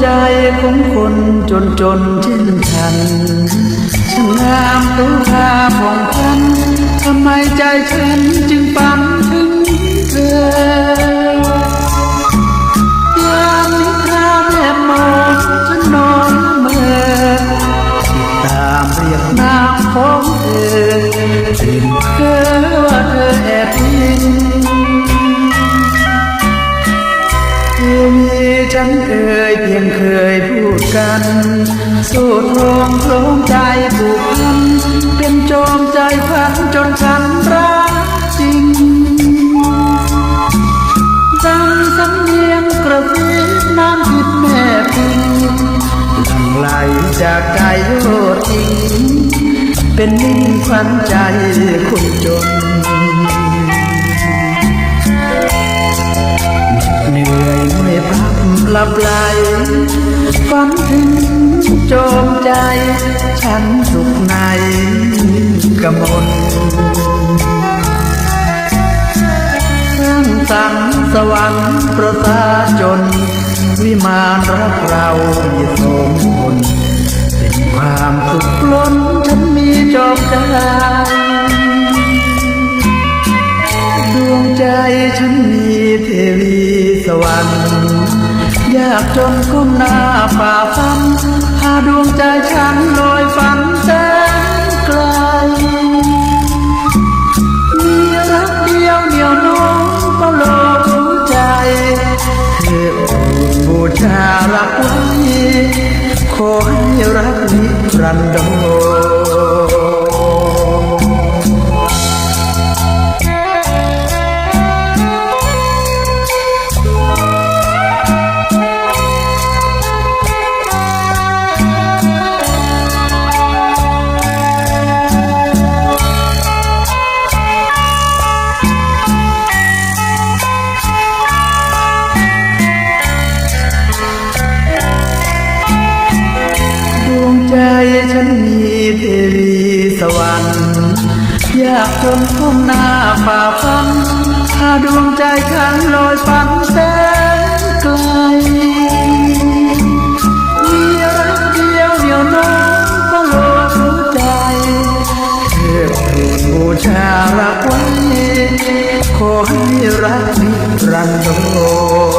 ของคนจนจนๆเช่นฉันช่างงามตุลาผ่องพันทำไมใจฉันจึงฝันถึงเธอยามนิทราแอบมองฉันนอนเมื่อติดตามเรียกนามของ ฉันเคยเพียงเคยพูดกัน สู้ทรงโลงใจผูกพันเป็นโจมใจพันจนฉันรักจริงดังสำเนียงกระซิบน้ำทิพย์แม่พิงหลังไหลจากใจโยดทิ้งเป็นนิ่งฝันใจคนจน หลับไหลฝันถึงโจมใจ ฉันสุขในกมลสร้างสรรค์สวรรค์ประสาจน วิมานรักเรามีสมผลเป็นความสุขล้นฉันมีจอมใจดวงใจฉันมีเทวีสวรรค์ ยากจนก้มหน้าฝ่าฟันพาดวงใจฉันลอยฝันแสนไกล มีรักเดียวเหนียวน้องเฝ้าโลกใจ เธอโปรดบูชารักไว้ขอให้รักนิรันดร ใจฉันมีเทวีสวรรค์อยากจนก้มหน้าฝ่าฟันพาดวงใจฉันลอยฝันแสนไกลมีรักเดียวเดียวน้องก็โลดหัวใจเพื่อถูกบูชารักไว้ขอให้รักนิรันดร